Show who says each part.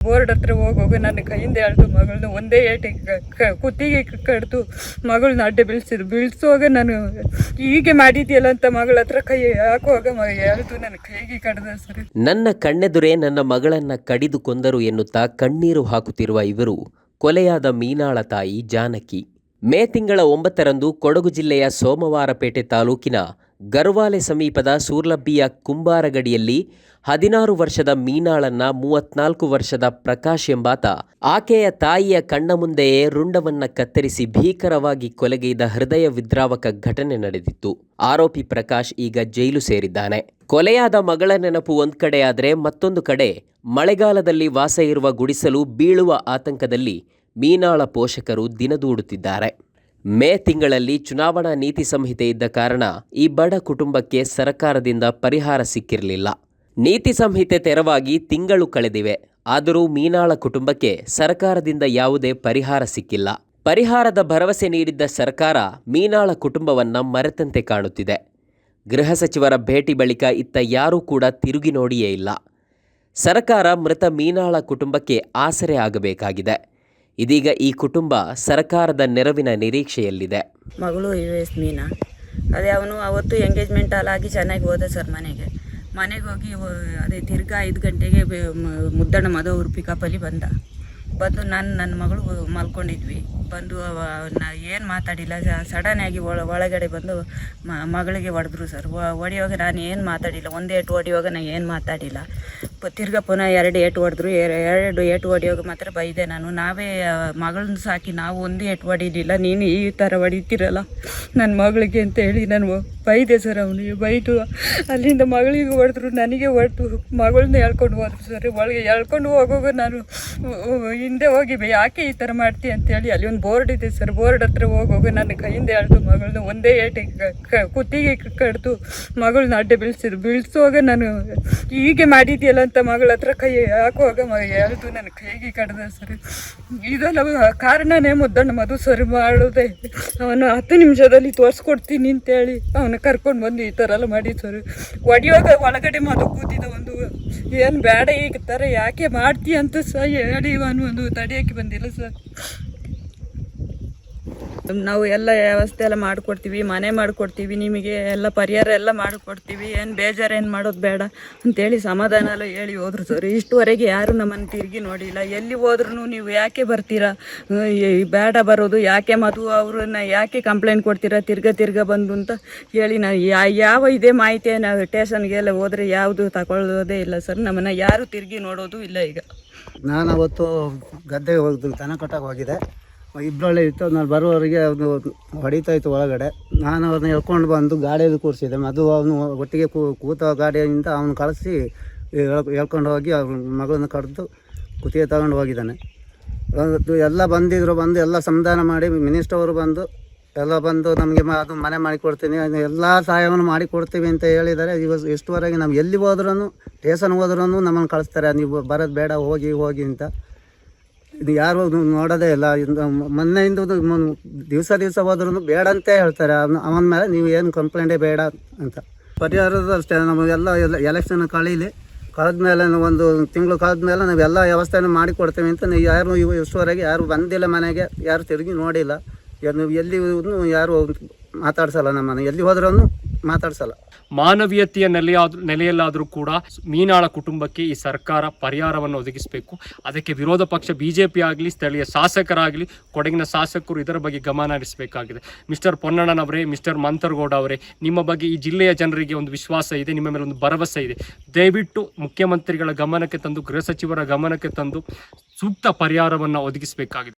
Speaker 1: Board ಹತ್ರ ಹೋಗೋಗ ನನ್ನ ಕೈಯಿಂದ ಎಳ್ದು ಮಗಳನ್ನ ಒಂದೇ ಕ- ಕುತ್ತಿಗೆ ಕಡ್ದು ಮಗಳನ್ನ ಅಡ್ಡ ಬೀಳ್ಸಿದ್ರು ಬೀಳ್ಸುವಾಗ ನಾನು, ಹೀಗೆ ಮಾಡಿದ್ಯಲ್ಲ ಅಂತ ಮಗಳ ಹತ್ರ ಕೈ ಹಾಕುವಾಗ ಎಳ್ದು ನನ್ನ ಕೈಗೆ ಕಡ್ದ ಸರಿ
Speaker 2: ನನ್ನ ಕಣ್ಣೆದುರೇ ನನ್ನ ಮಗಳನ್ನ ಕಡಿದು ಕೊಂದರು ಎನ್ನುತ್ತಾ ಕಣ್ಣೀರು ಹಾಕುತ್ತಿರುವ ಇವರು ಕೊಲೆಯಾದ ಮೀನಾಳ ತಾಯಿ ಜಾನಕಿ. ಮೇ ತಿಂಗಳ ಒಂಬತ್ತರಂದು ಕೊಡಗು ಜಿಲ್ಲೆಯ ಸೋಮವಾರಪೇಟೆ ತಾಲೂಕಿನ ಗರ್ವಾಲೆ ಸಮೀಪದ ಸೂರ್ಲಬ್ಬಿಯ ಕುಂಬಾರಗಡಿಯಲ್ಲಿ ಹದಿನಾರು ವರ್ಷದ ಮೀನಾಳನ್ನ ಮೂವತ್ನಾಲ್ಕು ವರ್ಷದ ಪ್ರಕಾಶ್ ಎಂಬಾತ, ಆಕೆಯ ತಾಯಿಯ ಕಣ್ಣ ಮುಂದೆಯೇ ರುಂಡವನ್ನ ಕತ್ತರಿಸಿ ಭೀಕರವಾಗಿ ಕೊಲೆಗೈದ ಹೃದಯ ವಿದ್ರಾವಕ ಘಟನೆ ನಡೆದಿತ್ತು. ಆರೋಪಿ ಪ್ರಕಾಶ್ ಈಗ ಜೈಲು ಸೇರಿದ್ದಾನೆ. ಕೊಲೆಯಾದ ಮಗಳ ನೆನಪು ಒಂದ್ ಆದರೆ ಮತ್ತೊಂದು ಕಡೆ, ಮಳೆಗಾಲದಲ್ಲಿ ವಾಸ ಇರುವ ಗುಡಿಸಲು ಬೀಳುವ ಆತಂಕದಲ್ಲಿ ಮೀನಾಳ ಪೋಷಕರು ದಿನದೂಡುತ್ತಿದ್ದಾರೆ. ಮೇ ತಿಂಗಳಲ್ಲಿ ಚುನಾವಣಾ ನೀತಿ ಸಂಹಿತೆ ಇದ್ದ ಕಾರಣ ಈ ಬಡ ಕುಟುಂಬಕ್ಕೆ ಸರ್ಕಾರದಿಂದ ಪರಿಹಾರ ಸಿಕ್ಕಿರಲಿಲ್ಲ. ನೀತಿ ಸಂಹಿತೆ ತೆರವಾಗಿ ತಿಂಗಳು ಕಳೆದಿವೆ. ಆದರೂ ಮೀನಾಳ ಕುಟುಂಬಕ್ಕೆ ಸರ್ಕಾರದಿಂದ ಯಾವುದೇ ಪರಿಹಾರ ಸಿಕ್ಕಿಲ್ಲ. ಪರಿಹಾರದ ಭರವಸೆ ನೀಡಿದ್ದ ಸರ್ಕಾರ ಮೀನಾಳ ಕುಟುಂಬವನ್ನ ಮರೆತಂತೆ ಕಾಣುತ್ತಿದೆ. ಗೃಹ ಸಚಿವರ ಭೇಟಿ ಬಳಿಕ ಇತ್ತ ಯಾರೂ ಕೂಡ ತಿರುಗಿ ನೋಡಿಯೇ ಇಲ್ಲ. ಸರ್ಕಾರ ಮೃತ ಮೀನಾಳ ಕುಟುಂಬಕ್ಕೆ ಆಸರೆ ಆಗಬೇಕಾಗಿದೆ. ಇದೀಗ ಈ ಕುಟುಂಬ ಸರ್ಕಾರದ ನೆರವಿನ ನಿರೀಕ್ಷೆಯಲ್ಲಿದೆ.
Speaker 1: ಮಗಳು ಯು ಎಸ್ ಮೀನಾ. ಅದೇ ಅವನು ಅವತ್ತು ಎಂಗೇಜ್ಮೆಂಟ್ ಆಗಿ ಚೆನ್ನಾಗಿ ಹೋದ ಸರ್ ಮನೆಗೆ. ಮನೆಗೆ ಹೋಗಿ ಅದೇ ತಿರ್ಗಾ ಐದು ಗಂಟೆಗೆ ಮುದ್ದಣ್ಣ ಮಧು ಪಿಕಪ್ಪಲ್ಲಿ ಬಂದ. ಬಂದು ನಾನು ನನ್ನ ಮಗಳು ಮಲ್ಕೊಂಡಿದ್ವಿ. ಬಂದು ನಾ ಏನು ಮಾತಾಡಿಲ್ಲ ಸಡನ್ ಆಗಿ ಒಳ, ಒಳಗಡೆ ಬಂದು ಮಗಳಿಗೆ ಹೊಡೆದ್ರು ಸರ್. ಹೊಡೆಯುವಾಗ ನಾನು ಏನು ಮಾತಾಡಿಲ್ಲ. ಒಂದೇ ಏಟು ಹೊಡೆಯುವಾಗ ನಾನು ಏನು ಮಾತಾಡಿಲ್ಲ. ತಿರ್ಗಾ ಪುನಃ ಎರಡು ಏಟು ಹೊಡೆದ್ರು. ಎರಡು ಏಟು ಹೊಡೆಯೋಗ ಮಾತ್ರ ಬೈದೆ ನಾನು. ನಾವೇ ಮಗಳನ್ನ ಸಾಕಿ ನಾವು ಒಂದು ಏಟು ಹೊಡಿಲಿಲ್ಲ. ನೀನು ಈ ಥರ ಹೊಡಿತೀರಲ್ಲ ನನ್ನ ಮಗಳಿಗೆ ಅಂತ ಹೇಳಿ ನಾನು ಬೈದೆ ಸರ್ ಅವನಿಗೆ ಬೈದು ಅಲ್ಲಿಂದ ಮಗಳಿಗೆ ಹೊಡೆದ್ರು, ನನಗೆ ಹೊಡೆದು ಮಗಳನ್ನ ಎಳ್ಕೊಂಡು ಹೋದ್ರು ಸರ್. ಒಳಗೆ ಎಳ್ಕೊಂಡು ಹೋಗುವಾಗ ನಾನು ಹಿಂದೆ ಹೋಗಿ ಯಾಕೆ ಈ ಥರ ಮಾಡ್ತೀಯ ಅಂತೇಳಿ ಅಲ್ಲಿ ಒಂದು ಬೋರ್ಡ್ ಇದೆ ಸರ್. ಬೋರ್ಡ್ ಹತ್ರ ಹೋಗುವಾಗ ನನ್ನ ಕೈಯಿಂದ ಹೇಳ್ದು ಮಗಳನ್ನ ಒಂದೇ ಏಟಿಗೆ ಕುತ್ತಿಗೆ ಕಡ್ದು ಮಗಳನ್ನ ಅಡ್ಡೆ ಬೀಳ್ಸಿದ್ರು ಬೀಳ್ಸುವಾಗ ನಾನು, ಹೀಗೆ ಮಾಡಿದ್ಯಲ್ಲ ಅಂತ ಮಗಳ ಹತ್ರ ಕೈ ಹಾಕುವಾಗ ಯಾವುದು ನನ್ನ ಕೈಗೆ ಕಡ್ದ ಸರ್. ಇದೆಲ್ಲ ಕಾರಣನೇ ಮುದ್ದಣ್ಣ ಮಧು ಸರಿ ಮಾಡೋದೇ. ಅವನು ಹತ್ತು ನಿಮಿಷದಲ್ಲಿ ತೋರಿಸ್ಕೊಡ್ತೀನಿ ಅಂತೇಳಿ ಅವನು ಕರ್ಕೊಂಡು ಬಂದು ಈ ಥರ ಎಲ್ಲ ಮಾಡಿ ಸರ್. ಒಡೆಯುವಾಗ ಒಳಗಡೆ ಮಧು ಕೂತಿದ್ದ ಒಂದು, ಏನು ಬೇಡ ಈಗ ಥರ ಯಾಕೆ ಮಾಡ್ತೀಯ ಅಂತ ಸಹ ಹೇಳಿ ಅವನು ಒಂದು ತಡೆಯೋಕ್ಕೆ ಬಂದಿಲ್ಲ ಸರ್. ನಾವು ಎಲ್ಲ ವ್ಯವಸ್ಥೆ ಎಲ್ಲ ಮಾಡಿಕೊಡ್ತೀವಿ, ಮನೆ ಮಾಡಿಕೊಡ್ತೀವಿ, ನಿಮಗೆ ಎಲ್ಲ ಪರಿಹಾರ ಎಲ್ಲ ಮಾಡಿಕೊಡ್ತೀವಿ, ಏನು ಬೇಜಾರು ಏನು ಮಾಡೋದು ಬೇಡ ಅಂತೇಳಿ ಸಮಾಧಾನ ಎಲ್ಲ ಹೇಳಿ ಹೋದ್ರು ಸರ್. ಇಷ್ಟುವರೆಗೆ ಯಾರು ನಮ್ಮನ್ನು ತಿರುಗಿ ನೋಡಿಲ್ಲ. ಎಲ್ಲಿ ಹೋದ್ರೂ ನೀವು ಯಾಕೆ ಬರ್ತೀರಾ? ಬೇಡ ಬರೋದು, ಯಾಕೆ ಮಧು ಅವ್ರನ್ನ ಯಾಕೆ ಕಂಪ್ಲೇಂಟ್ ಕೊಡ್ತೀರಾ? ತಿರ್ಗ ತಿರ್ಗ ಬಂದು ಅಂತ ಹೇಳಿ ನಾವು ಯಾವ ಇದೇ ಮಾಹಿತಿ ನಾವು ಸ್ಟೇಷನ್ಗೆಲ್ಲ ಹೋದರೆ ಯಾವುದು ತಗೊಳ್ಳೋದೇ ಇಲ್ಲ ಸರ್. ನಮ್ಮನ್ನು ಯಾರು ತಿರುಗಿ ನೋಡೋದು ಇಲ್ಲ ಈಗ.
Speaker 3: ನಾನು ಅವತ್ತು ಗದ್ದೆಗೆ ಹೋಗಿದ್ದು ಹೋಗಿದ್ದೆ ಇಬ್ಬರಳ್ಳಿ ಇತ್ತು. ನಾನು ಬರುವವರೆಗೆ ಅವನು ಹೊಡಿತಾ ಇತ್ತು ಒಳಗಡೆ. ನಾನು ಅವ್ರನ್ನ ಎಳ್ಕೊಂಡು ಬಂದು ಗಾಡಿಯಲ್ಲಿ ಕೂರಿಸಿದೆ. ಅದು ಅವನು ಒಟ್ಟಿಗೆ ಕೂತ ಗಾಡಿಯಿಂದ ಅವನು ಕಳಿಸಿ ಹೇಳ್ಕೊಂಡು ಹೋಗಿ ಅವ್ರ ಮಗಳನ್ನು ಕರೆದು ಕುತ್ತಿಗೆ ತಗೊಂಡು ಹೋಗಿದ್ದಾನೆ. ಎಲ್ಲ ಬಂದಿದ್ರು ಬಂದು ಎಲ್ಲ ಸಂಧಾನ ಮಾಡಿ ಮಿನಿಸ್ಟರ್ ಅವರು ಬಂದು, ಎಲ್ಲ ಬಂದು ನಮಗೆ ಅದು ಮನೆ ಮಾಡಿಕೊಡ್ತೀನಿ ಎಲ್ಲ ಸಹಾಯವನ್ನು ಮಾಡಿಕೊಡ್ತೀವಿ ಅಂತ ಹೇಳಿದ್ದಾರೆ. ಇವತ್ತು ಎಷ್ಟುವರೆಗೆ ನಾವು ಎಲ್ಲಿ ಹೋದ್ರೂ ಸ್ಟೇಷನ್ ಹೋದ್ರೂ ನಮ್ಮನ್ನು ಕಳಿಸ್ತಾರೆ. ನೀವು ಬರೋದು ಬೇಡ, ಹೋಗಿ ಹೋಗಿ ಅಂತ. ಇದು ಯಾರು ನೋಡೋದೇ ಇಲ್ಲ. ಇಂದ ಮೊನ್ನೆಯಿಂದ ದಿವಸ ದಿವಸ ಹೋದ್ರೂ ಬೇಡ ಅಂತ ಹೇಳ್ತಾರೆ. ಅವ್ನ ಮೇಲೆ ನೀವು ಏನು ಕಂಪ್ಲೇಂಟೇ ಬೇಡ ಅಂತ. ಪರಿಹಾರದ ಅಷ್ಟೇ. ನಮಗೆಲ್ಲ ಎಲ್ಲ ಎಲೆಕ್ಷನ್ ಕಳೀಲಿ. ಕಳೆದ್ಮೇಲೆ ಒಂದು ತಿಂಗಳು ಕಳೆದ್ಮೇಲೆ ನಾವು ಎಲ್ಲ ವ್ಯವಸ್ಥೆನೂ ಮಾಡಿಕೊಡ್ತೇವೆ ಅಂತ ನೀವು ಯಾರು ಇವು ಯಾರು ಬಂದಿಲ್ಲ ಮನೆಗೆ, ಯಾರು ತಿರುಗಿ ನೋಡಿಲ್ಲ. ನೀವು ಎಲ್ಲಿ ಯಾರು ಮಾತಾಡ್ಸಲ್ಲ ನಮ್ಮನ್ನು. ಎಲ್ಲಿ ಹೋದ್ರೂ ಮಾತಾಡ್ಸಲ್ಲ.
Speaker 4: ಮಾನವೀಯತೆಯ ನೆಲೆಯ ನೆಲೆಯಲ್ಲಾದರೂ ಕೂಡ ಮೀನಾಳ ಕುಟುಂಬಕ್ಕೆ ಈ ಸರ್ಕಾರ ಪರಿಹಾರವನ್ನು ಒದಗಿಸಬೇಕು. ಅದಕ್ಕೆ ವಿರೋಧ ಪಕ್ಷ ಬಿಜೆಪಿ ಆಗಲಿ, ಸ್ಥಳೀಯ ಶಾಸಕರಾಗಲಿ, ಕೊಡಗಿನ ಶಾಸಕರು ಇದರ ಬಗ್ಗೆ ಗಮನ ಹರಿಸಬೇಕಾಗಿದೆ. ಮಿಸ್ಟರ್ ಪೊನ್ನಣ್ಣನವರೇ, ಮಿಸ್ಟರ್ ಮಂತರ್ಗೌಡ ಅವರೇ, ನಿಮ್ಮ ಬಗ್ಗೆ ಈ ಜಿಲ್ಲೆಯ ಜನರಿಗೆ ಒಂದು ವಿಶ್ವಾಸ ಇದೆ, ನಿಮ್ಮ ಮೇಲೆ ಒಂದು ಭರವಸೆ ಇದೆ. ದಯವಿಟ್ಟು ಮುಖ್ಯಮಂತ್ರಿಗಳ ಗಮನಕ್ಕೆ ತಂದು, ಗೃಹ ಸಚಿವರ ಗಮನಕ್ಕೆ ತಂದು ಸೂಕ್ತ ಪರಿಹಾರವನ್ನು ಒದಗಿಸಬೇಕಾಗಿದೆ.